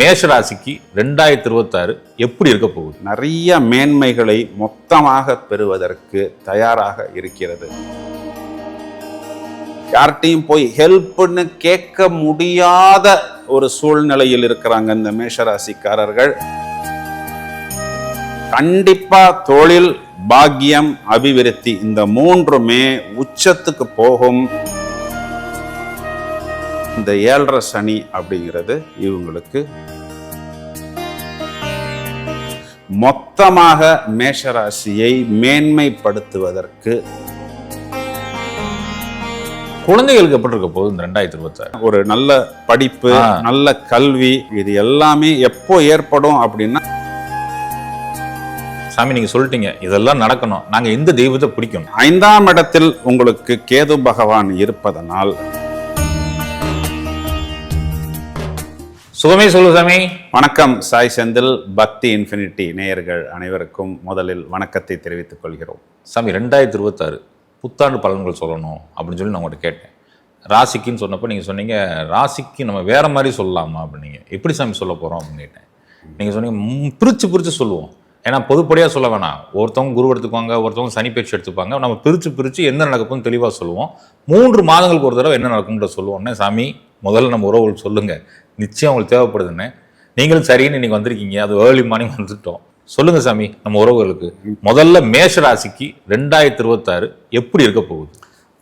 மேஷராசிக்கு ரெண்டாயிரத்தி இருபத்தாறு எப்படி இருக்க போகுது? நிறைய மேன்மைகளை மொத்தமாக பெறுவதற்கு தயாராக இருக்கிறது. யார்கிட்டையும் போய் ஹெல்ப்னு கேட்க முடியாத ஒரு சூழ்நிலையில் இருக்கிறாங்க இந்த மேஷராசிக்காரர்கள். கண்டிப்பா தொழில் பாக்கியம் அபிவிருத்தி இந்த மூன்றுமே உச்சத்துக்கு போகும். இந்த ஏழரை சனி அப்படிங்கிறது இவங்களுக்கு மொத்தமாக மேஷராசியை மேன்மைப்படுத்துவதற்கு குழந்தைகளுக்கு எப்படி இருக்க போகுது இந்த ரெண்டாயிரத்தி இருபத்தாறு? ஒரு நல்ல படிப்பு. நல்ல கல்வி இது எல்லாமே எப்போ ஏற்படும் அப்படின்னா சாமி நீங்க சொல்லிட்டீங்க. இதெல்லாம் நடக்கணும். நாங்க இந்த தெய்வத்தை பிடிக்கணும்? ஐந்தாம் இடத்தில் உங்களுக்கு கேது பகவான் இருப்பதனால் சுகமே சொல்லு சாமி. வணக்கம் சாய் செந்தில் பக்தி இன்ஃபினிட்டி நேயர்கள் அனைவருக்கும் முதலில் வணக்கத்தை தெரிவித்துக் கொள்கிறோம். சாமி ரெண்டாயிரத்தி இருபத்தாறு புத்தாண்டு பலன்கள் சொல்லணும் அப்படின்னு சொல்லி நான் உங்கள்கிட்ட கேட்டேன். ராசிக்குன்னு சொன்னப்போ நீங்கள் சொன்னீங்க ராசிக்கு நம்ம வேற மாதிரி சொல்லலாமா அப்படின்னீங்க எப்படி சாமி சொல்ல போகிறோம் அப்படின்னு கேட்டேன். நீங்கள் சொன்னீங்க பிரிச்சு பிரிச்சு சொல்லுவோம். ஏன்னா பொதுப்படியாக சொல்ல வேணாம். ஒருத்தவங்க குரு எடுத்துக்குவாங்க ஒருத்தவங்க சனி பேச்சு எடுத்துப்பாங்க நம்ம பிரிச்சு பிரிச்சு என்ன நடக்கும்னு தெளிவாக சொல்லுவோம். மூன்று மாதங்களுக்கு ஒரு தடவை என்ன நடக்கும்ன்ற சொல்லுவோம்னே சாமி முதல்ல நம்ம உறவுகள் சொல்லுங்க. நிச்சயம் உங்களுக்கு தேவைப்படுதுன்னு. நீங்களும் சரின்னு இன்னைக்கு வந்திருக்கீங்க. அது ஏர்லி மார்னிங் வந்துட்டோம். சொல்லுங்க சாமி நம்ம உறவுகளுக்கு. முதல்ல மேஷ ராசிக்கு ரெண்டாயிரத்தி இருபத்தாறு எப்படி இருக்க போகுது?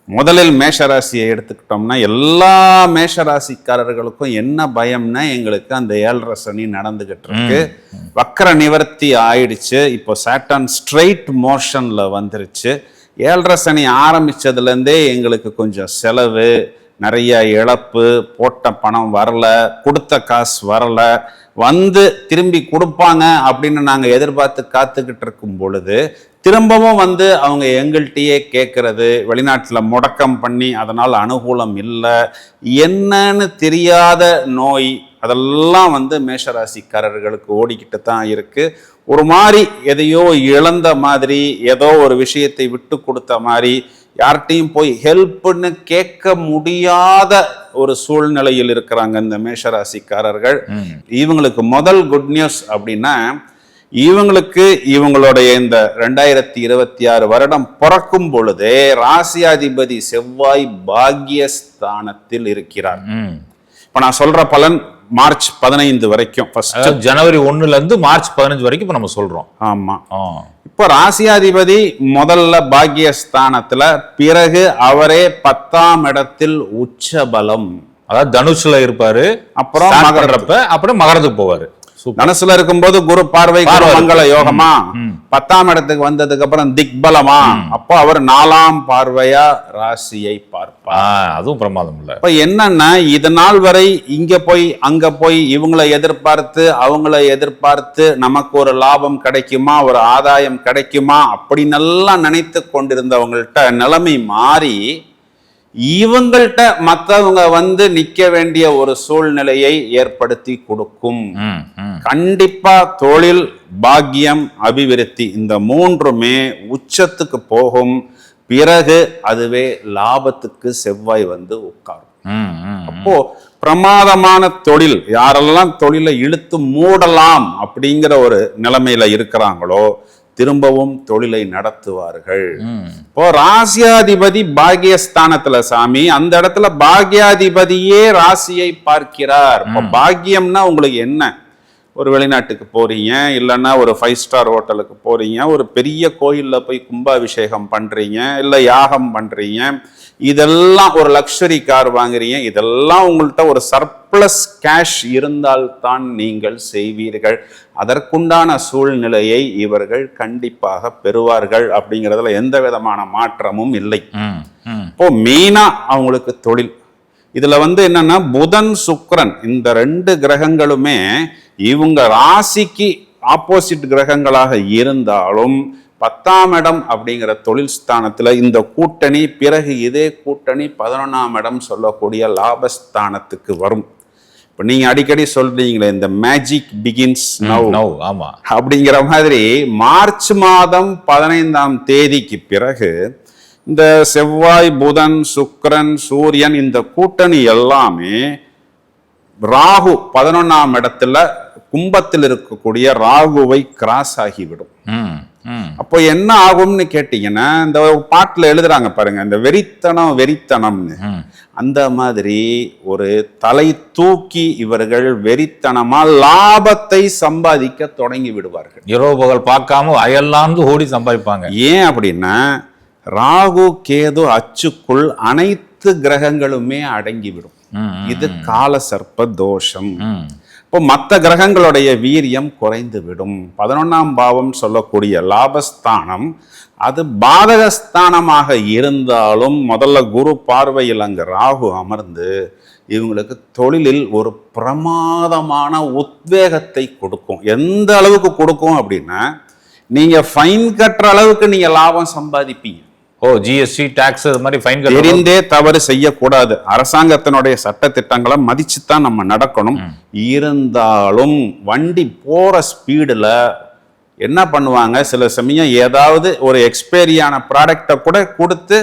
முதலில் மேஷராசியை எடுத்துக்கிட்டோம்னா எல்லா மேஷராசிக்காரர்களுக்கும் என்ன பயம்னா எங்களுக்கு அந்த ஏழரை சனி நடந்துகிட்டு இருக்கு வக்கர நிவர்த்தி ஆயிடுச்சு. இப்போ சாட்டான் ஸ்ட்ரைட் மோஷன்ல வந்துருச்சு. ஏழரை சனி ஆரம்பிச்சதுலேருந்தே எங்களுக்கு கொஞ்சம் செலவு நிறைய இழப்பு போட்ட பணம் வரல கொடுத்த காசு வரல வந்து திரும்பி கொடுப்பாங்க அப்படின்னு நாங்கள் எதிர்பார்த்து காத்துக்கிட்டு இருக்கும் பொழுது திரும்பவும் வந்து அவங்க எங்கள்கிட்டயே கேட்கறது வெளிநாட்டில் முடக்கம் பண்ணி அதனால் அனுகூலம் இல்லை என்னன்னு தெரியாத நோய் அதெல்லாம் வந்து மேஷராசிக்காரர்களுக்கு ஓடிக்கிட்டு தான் இருக்குது ஒரு மாதிரி எதையோ இழந்த மாதிரி ஏதோ ஒரு விஷயத்தை விட்டு கொடுத்த மாதிரி யார்கிட்டையும் போய் ஹெல்ப்னு கேட்க முடியாத ஒரு சூழ்நிலையில் இருக்கிறாங்க இந்த மேஷராசிக்காரர்கள். இவங்களுக்கு முதல் குட் நியூஸ் அப்படின்னா இவங்களுக்கு இவங்களுடைய இந்த ரெண்டாயிரத்தி இருபத்தி ஆறு வருடம் பிறக்கும் பொழுதே ராசியாதிபதி செவ்வாய் பாக்யஸ்தானத்தில் இருக்கிறார். இப்ப நான் சொல்ற பலன் மார்ச் பதினைந்து வரைக்கும் ஜனவரி ஒண்ணுல இருந்து மார்ச் பதினஞ்சு வரைக்கும் இப்ப நம்ம சொல்றோம் ஆமா. இப்போ ராசியாதிபதி முதல்ல பாக்யஸ்தானத்துல பிறகு அவரே பத்தாம் இடத்தில் உச்சபலம். அதாவது தனுஷ்ல இருப்பாரு அப்புறம் start மகர பண்றப்ப அப்புறம் மகரத்துக்கு போவாரு. தனுசுல இருக்கும்போது குரு பார்வை மங்கள. யோகமா. பத்தாம் இடத்துக்கு வந்ததுக்கு அப்புறம் திக்பலமா? அப்போ அவர் நாலாம் பார்வையா ராசியை பார்ப்பார். அதுவும் பிரமாதம் இல்ல. இப்ப என்னன்னா இது நாள் வரை இங்க போய் அங்க போய் இவங்களை எதிர்பார்த்து அவங்கள எதிர்பார்த்து நமக்கு ஒரு லாபம் கிடைக்குமா? ஒரு ஆதாயம் கிடைக்குமா? அப்படின்னெல்லாம் நினைத்து கொண்டிருந்தவங்கள்ட்ட நிலைமை மாறி இவங்கள்ட்ட மத்தவங்க வந்து நிக்க வேண்டிய ஒரு சூழ்நிலையை ஏற்படுத்தி கொடுக்கும். கண்டிப்பா தொழில் பாக்கியம் அபிவிருத்தி இந்த மூன்றுமே உச்சத்துக்கு போகும் பிறகு அதுவே லாபத்துக்கு செவ்வாய் வந்து உட்காரும். அப்போ பிரமாதமான தொழில் யாரெல்லாம் தொழிலை இழுத்து மூடலாம் அப்படிங்கிற ஒரு நிலைமையில இருக்கிறாங்களோ திரும்பவும் தொழிலை நடத்துவார்கள். இப்போ ராசியாதிபதி பாக்யஸ்தானத்துல சாமி அந்த இடத்துல பாக்யாதிபதியே ராசியை பார்க்கிறார். பாக்கியம்னா உங்களுக்கு என்ன? ஒரு வெளிநாட்டுக்கு போறீங்க இல்லைன்னா ஒரு ஃபைவ் ஸ்டார் ஹோட்டலுக்கு போறீங்க ஒரு பெரிய கோயில்ல போய் கும்பாபிஷேகம் பண்றீங்க இல்லை யாகம் பண்றீங்க இதெல்லாம் ஒரு லக்ஸரி கார் வாங்குறீங்க இதெல்லாம் உங்கள்கிட்ட ஒரு சர்ப்ளஸ் கேஷ் இருந்தால் தான் நீங்கள் செய்வீர்கள். அதற்குண்டான சூழ்நிலையை இவர்கள் கண்டிப்பாக பெறுவார்கள் அப்படிங்கிறதுல எந்த விதமான மாற்றமும் இல்லை. இப்போ மெயினா அவங்களுக்கு தொழில். இதுல வந்து என்னன்னா புதன் சுக்கிரன் இந்த ரெண்டு கிரகங்களுமே இவங்க ராசிக்கு ஆப்போசிட் கிரகங்களாக இருந்தாலும் பத்தாம் இடம் அப்படிங்கிற தொழில் ஸ்தானத்துல இந்த கூட்டணி பிறகு இதே கூட்டணி பதினொன்னாம் இடம் சொல்லக்கூடிய லாபஸ்தானத்துக்கு வரும். இப்போ நீங்க அடிக்கடி சொல்றீங்களே இந்த மேஜிக் பிகின்ஸ் நவ் No, ஆமா. அப்படிங்கிற மாதிரி மார்ச் மாதம் பதினைந்தாம் தேதிக்கு பிறகு இந்த செவ்வாய் புதன் சுக்கிரன் சூரியன் இந்த கூட்டணி எல்லாமே ராகு பதினொன்னாம் இடத்துல கும்பத்தில் இருக்கக்கூடிய ராகுவை கிராஸ் ஆகிவிடும். அப்போ என்ன ஆகும்னு கேட்டீங்கன்னா இந்த பாட்டுல எழுதுறாங்க பாருங்க இந்த வெறித்தனம் வெறித்தனம்னு. அந்த மாதிரி ஒரு தலை தூக்கி இவர்கள் வெறித்தனமா லாபத்தை சம்பாதிக்க தொடங்கி விடுவார்கள். இரவு பகல் பார்க்காம அயல்லாந்து ஓடி சம்பாதிப்பாங்க. ஏன் அப்படின்னா ராகு கேது அச்சுக்குள் அனைத்து கிரகங்களுமே அடங்கிவிடும். இது கால சர்ப்ப தோஷம். இப்போ மற்ற கிரகங்களுடைய வீரியம் குறைந்து விடும் பதினொன்னாம் பாவம் சொல்லக்கூடிய லாபஸ்தானம் அது பாதகஸ்தானமாக இருந்தாலும் முதல்ல குரு பார்வையில் அங்க ராகு அமர்ந்து இவங்களுக்கு தொழிலில் ஒரு பிரமாதமான உத்வேகத்தை கொடுக்கும். எந்த அளவுக்கு கொடுக்கும் அப்படின்னா நீங்க ஃபைன் கட்டுற அளவுக்கு நீங்க லாபம் சம்பாதிப்பீங்க. ஓ ஜிஎஸ்டி டாக்ஸ் இது மாதிரி ஃபைன் தெரிந்தே தவறு செய்யக்கூடாது. அரசாங்கத்தினுடைய சட்டத்திட்டங்களை மதிச்சுத்தான் நம்ம நடக்கணும். இருந்தாலும் வண்டி போற ஸ்பீடுல என்ன பண்ணுவாங்க? சில சமயம் ஏதாவது ஒரு எக்ஸ்பைரியான ப்ராடக்டை கூட கொடுத்து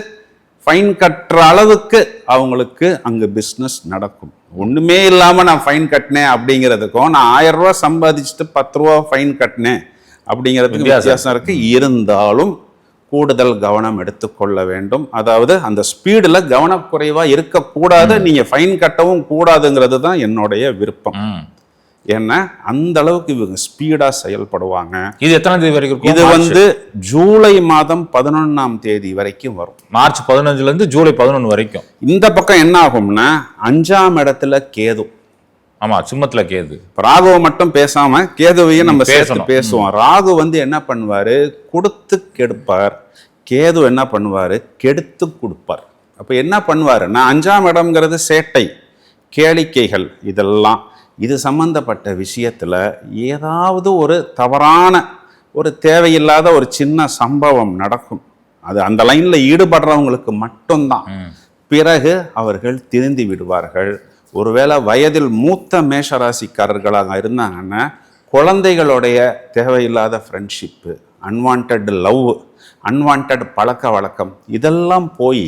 ஃபைன் கட்டுற அளவுக்கு அவங்களுக்கு அங்க பிஸ்னஸ் நடக்கும். ஒண்ணுமே இல்லாம நான் ஃபைன் கட்டினேன் அப்படிங்கிறதுக்கும் நான் ஆயிரம் ரூபாய் சம்பாதிச்சுட்டு பத்து ரூபா ஃபைன் கட்டினேன் அப்படிங்கிறதுக்கு வித்தியாசம். வித்தியாசம் இருக்கு. இருந்தாலும் கூடுதல் கவனம் எடுத்துக்கொள்ள வேண்டும். அதாவது அந்த ஸ்பீடுல கவனக்குறைவா இருக்கக்கூடாது நீங்க ஃபைன் கட்டவும் கூடாதுங்கிறது தான் என்னுடைய விருப்பம். ஏன்னா அந்த அளவுக்கு இவங்க ஸ்பீடா செயல்படுவாங்க. இது எத்தனாம் தேதி வரைக்கும் இது. வந்து ஜூலை மாதம் பதினொன்னாம் தேதி வரைக்கும் வரும். மார்ச் பதினஞ்சுல இருந்து ஜூலை பதினொன்று வரைக்கும். இந்த பக்கம் என்ன ஆகும்னா அஞ்சாம் இடத்துல கேது. ஆமா சிம்மத்துல கேது. ராகுவை மட்டும் பேசாம கேதுவையும் நம்ம சேர்த்து. பேசுவோம். ராகு வந்து என்ன பண்ணுவாரு? கொடுத்து கெடுப்பார். கேது என்ன பண்ணுவாரு? கெடுத்து கொடுப்பார். அப்ப என்ன பண்ணுவாருன்னா அஞ்சாம் இடம்ங்கிறது சேட்டை கேளிக்கைகள் இதெல்லாம். இது சம்பந்தப்பட்ட விஷயத்துல ஏதாவது ஒரு தவறான ஒரு தேவையில்லாத ஒரு சின்ன சம்பவம் நடக்கும். அது அந்த லைன்ல ஈடுபடுறவங்களுக்கு மட்டும்தான். பிறகு அவர்கள் திருந்தி விடுவார்கள். ஒருவேளை வயதில் மூத்த மேஷராசிக்காரர்களாக இருந்தாங்கன்னா குழந்தைகளுடைய தேவையில்லாத ஃப்ரெண்ட்ஷிப்பு அன்வான்ட் லவ் அன்வான்ட் பழக்க வழக்கம் இதெல்லாம் போய்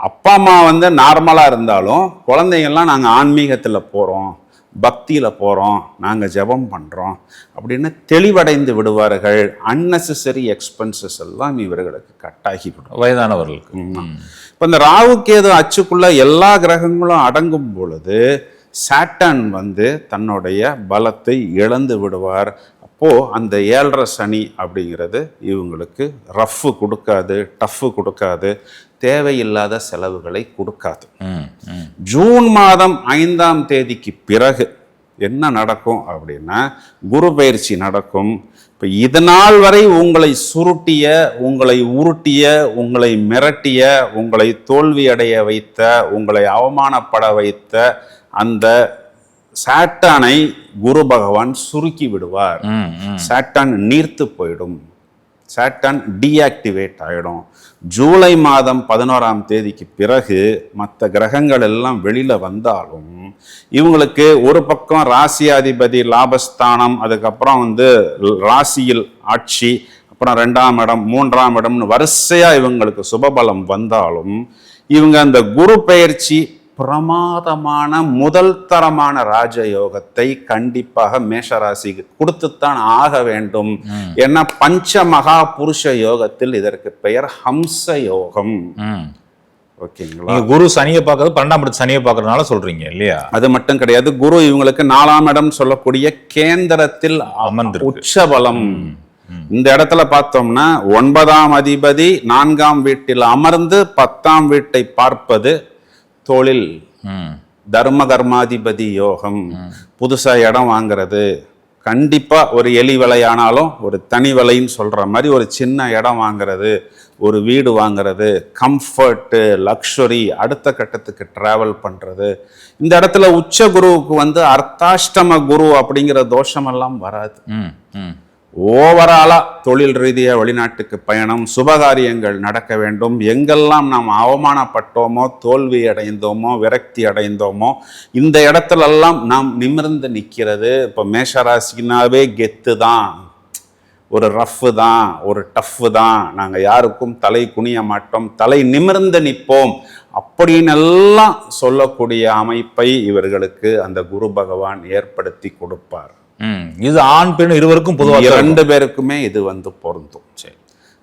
அப்பா அம்மா வந்து நார்மலாக இருந்தாலும் குழந்தைங்கள்லாம் நாங்கள் ஆன்மீகத்தில் போகிறோம் பக்தியில் போகிறோம் நாங்கள் ஜெபம் பண்ணுறோம் அப்படின்னு தெளிவடைந்து விடுவார்கள். unnecessary எக்ஸ்பென்சஸ் எல்லாம் இவர்களுக்கு கட்டாகிவிடும் வயதானவர்களுக்கு. இப்போ இந்த ராகு கேது அச்சுக்குள்ள எல்லா கிரகங்களும் அடங்கும் பொழுது சாட்டன் வந்து தன்னுடைய பலத்தை இழந்து விடுவார். அப்போ அந்த ஏழரை சனி அப்படிங்கிறது இவங்களுக்கு ரஃப் கொடுக்காது டஃப் கொடுக்காது. தேவையில்லாத செலவுகளை கொடுக்காது. ஜூன் மாதம் ஐந்தாம் தேதிக்கு பிறகு என்ன நடக்கும் அப்படின்னா குரு பயிற்சி நடக்கும். இப்போ இதனால் வரை உங்களை சுருட்டிய உங்களை உருட்டிய உங்களை மிரட்டிய உங்களை தோல்வியடைய வைத்த உங்களை அவமானப்பட வைத்த அந்த சாட்டானை குரு பகவான் சுருக்கி விடுவார். சாட்டான் நீர்த்து போயிடும். சேட்டன் டீஆக்டிவேட் ஆகிடும் ஜூலை மாதம் பதினோராம் தேதிக்கு பிறகு மற்ற கிரகங்கள் எல்லாம் வெளியில் வந்தாலும் இவங்களுக்கு ஒரு பக்கம் ராசியாதிபதி லாபஸ்தானம் அதுக்கப்புறம் வந்து ராசியில் ஆட்சி அப்புறம் ரெண்டாம் இடம் மூன்றாம் இடம்னு வரிசையாக இவங்களுக்கு சுபபலம் வந்தாலும் இவங்க அந்த குரு பெயர்ச்சி பிரமாதமான முதல் தரமான ராஜயோகத்தை கண்டிப்பாக மேஷராசிக்கு கொடுத்துத்தான் ஆக வேண்டும். ஏன்னா பஞ்ச மகா புருஷ யோகத்தில் இதற்கு பெயர் ஹம்ச யோகம். ஓகேங்களா? குரு சனியை பார்க்கறது பன்னெண்டாம் இடத்து சனியை பார்க்கறதுனால சொல்றீங்க இல்லையா? அது மட்டும் கிடையாது குரு இவங்களுக்கு நாலாம் இடம் சொல்லக்கூடிய கேந்திரத்தில் அமர்ந்திருக்கு. உச்சபலம். இந்த இடத்துல பார்த்தோம்னா ஒன்பதாம் அதிபதி நான்காம் வீட்டில் அமர்ந்து பத்தாம் வீட்டை பார்ப்பது தொழில் தர்ம கர்மாதிபதி யோகம் புதுசா இடம் வாங்குறது. கண்டிப்பா ஒரு எலி விலையானாலும் ஒரு தனி விலைன்னு சொல்ற மாதிரி ஒரு சின்ன இடம் வாங்குறது. ஒரு வீடு வாங்குறது. கம்ஃபர்ட்டு லக்ஸுரி அடுத்த கட்டத்துக்கு டிராவல் பண்றது. இந்த இடத்துல உச்ச குருவுக்கு வந்து அர்த்தாஷ்டம குரு அப்படிங்கிற தோஷமெல்லாம் வராது. ஓவராலாக தொழில் ரீதியாக வெளிநாட்டுக்கு பயணம் சுபகாரியங்கள் நடக்க வேண்டும். எங்கெல்லாம் நாம் அவமானப்பட்டோமோ தோல்வி அடைந்தோமோ விரக்தி அடைந்தோமோ இந்த இடத்துலெல்லாம் நாம் நிமிர்ந்து நிற்கிறது இப்போ மேஷராசினாவே கெத்து தான் ஒரு ரஃப்பு தான் ஒரு டஃப்பு தான் நாங்கள் யாருக்கும் தலை குனிய மாட்டோம். தலை நிமிர்ந்து நிற்போம் அப்படின்னு எல்லாம் சொல்லக்கூடிய அமைப்பை இவர்களுக்கு அந்த குரு பகவான் ஏற்படுத்தி கொடுப்பார். இது ஆண் பெண் இருவருக்கும் பொதுவாக இரண்டு பேருக்குமே இது வந்து பொருந்தும். சரி.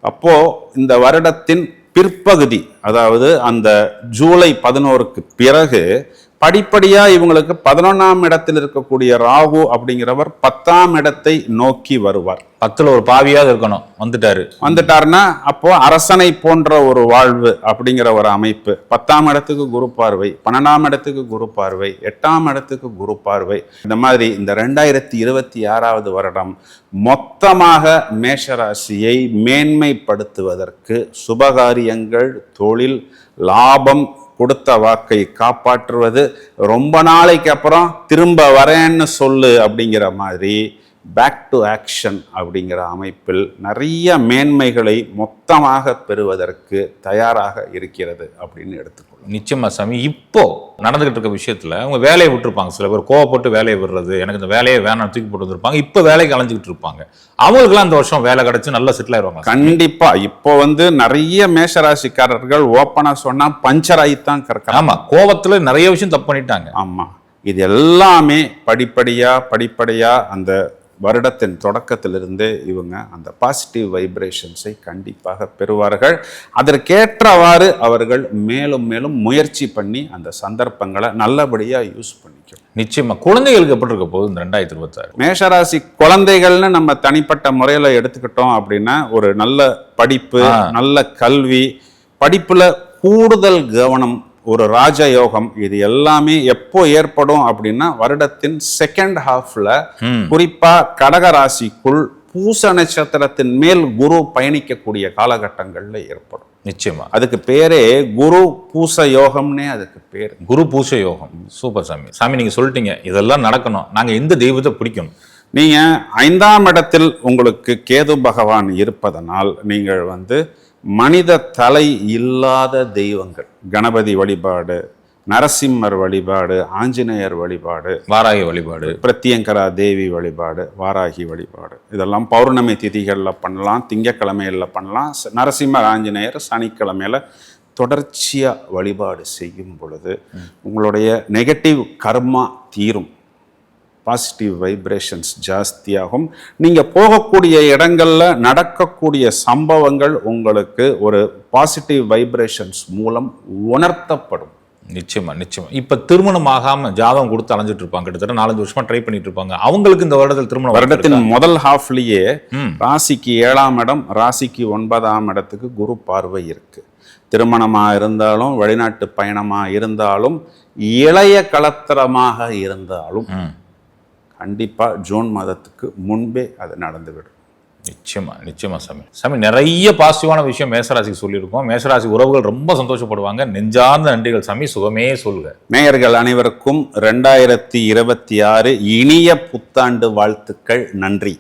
அப்போ இந்த வருடத்தின் பிற்பகுதி அதாவது அந்த ஜூலை பதினோருக்கு பிறகு படிப்படியா இவங்களுக்கு பதினொன்னாம் இடத்தில் இருக்கக்கூடிய ராகு அப்படிங்கிறவர் பத்தாம் இடத்தை நோக்கி வருவார். பத்துல ஒரு பாவியாவது இருக்கணும். வந்துட்டாரு. வந்துட்டாருன்னா அப்போ அரசனை போன்ற ஒரு வாழ்வு அப்படிங்கிற ஒரு அமைப்பு. பத்தாம் இடத்துக்கு குரு பார்வை பன்னெண்டாம் இடத்துக்கு குரு பார்வை எட்டாம் இடத்துக்கு குரு பார்வை. இந்த மாதிரி இந்த ரெண்டாயிரத்தி இருபத்தி ஆறாவது வருடம் மொத்தமாக மேஷராசியை மேன்மைப்படுத்துவதற்கு சுபகாரியங்கள் தொழில் லாபம் கொடுத்த வாக்கை காப்பாற்றுவது ரொம்ப நாளைக்கு அப்புறம் திரும்ப வரேன்னு சொல்லு அப்படிங்கிற மாதிரி பேக் டு ஆக்ஷன் அப்படிங்கிற அமைப்பில் நிறைய மேன்மைகளை மொத்தமாக பெறுவதற்கு தயாராக இருக்கிறது அப்படின்னு எடுத்துக்கொள்ளும். நிச்சயமா சாமி. இப்போ நடந்துகிட்டு இருக்க விஷயத்துல அவங்க வேலையை விட்டுருப்பாங்க. சில பேர் கோவப்பட்டு வேலையை விடுறது எனக்கு இந்த வேலையை வேணாம் தூக்கி போட்டு வந்திருப்பாங்க. இப்போ வேலைக்கு அலைஞ்சிக்கிட்டு இருப்பாங்க. அவங்களுக்குலாம் இந்த வருஷம் வேலை கிடைச்சு நல்லா செட்டில் ஆயிடுவாங்க கண்டிப்பா. இப்போ வந்து நிறைய மேஷராசிக்காரர்கள் ஓப்பனா சொன்னா பஞ்சர் ஆகித்தான் கறக்கலாம் ஆமா. கோவத்துல நிறைய விஷயம் தப்பு பண்ணிட்டாங்க. ஆமா. இது எல்லாமே படிப்படியா படிப்படியா அந்த வருடத்தின் தொடக்கத்திலிருந்து இவங்க அந்த பாசிட்டிவ் வைப்ரேஷன்ஸை கண்டிப்பாக பெறுவார்கள். அதற்கேற்றவாறு அவர்கள் மேலும் மேலும் முயற்சி பண்ணி அந்த சந்தர்ப்பங்களை நல்லபடியா யூஸ் பண்ணிக்கணும் நிச்சயமா. குழந்தைகளுக்கு எப்படி இருக்க போகுது இந்த ரெண்டாயிரத்தி இருபத்தாறு? மேஷராசி குழந்தைகள்னு நம்ம தனிப்பட்ட முறையில் எடுத்துக்கிட்டோம் அப்படின்னா ஒரு நல்ல படிப்பு. நல்ல கல்வி படிப்புல கூடுதல் கவனம் ஒரு ராஜயோகம் இது எல்லாமே எப்போ ஏற்படும் அப்படின்னா வருடத்தின் செகண்ட் ஹாஃப்ல. குறிப்பா கடக ராசிக்குள் பூச நட்சத்திரத்தின் மேல் குரு பயணிக்கக்கூடிய காலகட்டங்கள்ல ஏற்படும். நிச்சயமா. அதுக்கு பேரே குரு பூச யோகம்னே அதுக்கு பேர். குரு பூச யோகம். சூப்பர் சாமி. சாமி நீங்க சொல்லிட்டீங்க. இதெல்லாம் நடக்கணும். நாங்க எந்த தெய்வத்தை பிடிக்கணும்? நீங்க ஐந்தாம் இடத்தில் உங்களுக்கு கேது பகவான் இருப்பதனால் நீங்கள் வந்து மனித தலை இல்லாத தெய்வங்கள். கணபதி வழிபாடு நரசிம்மர் வழிபாடு ஆஞ்சநேயர் வழிபாடு வாராகி வழிபாடு. பிரத்யங்கரா தேவி வழிபாடு வாராகி வழிபாடு. இதெல்லாம் பௌர்ணமி திதிகளில் பண்ணலாம் திங்கக்கிழமையில் பண்ணலாம். நரசிம்மர் ஆஞ்சநேயர் சனிக்கிழமையில தொடர்ச்சியாக வழிபாடு செய்யும் பொழுது உங்களுடைய நெகட்டிவ் கர்மா தீரும். பாசிட்டிவ் வைப்ரேஷன்ஸ் ஜாஸ்தியாகும். நீங்கள் போகக்கூடிய இடங்கள்ல நடக்கக்கூடிய சம்பவங்கள் உங்களுக்கு ஒரு பாசிட்டிவ் வைப்ரேஷன்ஸ் மூலம் உணர்த்தப்படும். நிச்சயமா நிச்சயமா. இப்ப திருமணம் ஆகாம ஜாதகம் கொடுத்து அலைஞ்சிட்டு இருப்பாங்க. கிட்டத்தட்ட நாலஞ்சு வருஷமா ட்ரை பண்ணிட்டு இருப்பாங்க. அவங்களுக்கு இந்த வருடத்தில் திருமணம் வருடத்தின் முதல் ஹாஃப்லயே. ராசிக்கு ஏழாம் இடம் ராசிக்கு ஒன்பதாம் இடத்துக்கு குரு பார்வை இருக்கு. திருமணமா இருந்தாலும் வெளிநாட்டு பயணமா இருந்தாலும் இளைய கலத்திரமாக இருந்தாலும் ம். கண்டிப்பா ஜூன் மாதத்துக்கு முன்பே அது நடந்துவிடும். நிச்சயமா நிச்சயமா சாமி. சாமி நிறைய பாசிட்டிவான விஷயம் மேசராசிக்கு சொல்லியிருக்கோம். மேசராசி உறவுகள் ரொம்ப சந்தோஷப்படுவாங்க. நெஞ்சார்ந்த நன்றிகள் சாமி சுகமே சொல்லுங்க நேயர்கள் அனைவருக்கும் ரெண்டாயிரத்தி இருபத்தி ஆறு இனிய புத்தாண்டு வாழ்த்துக்கள் நன்றி.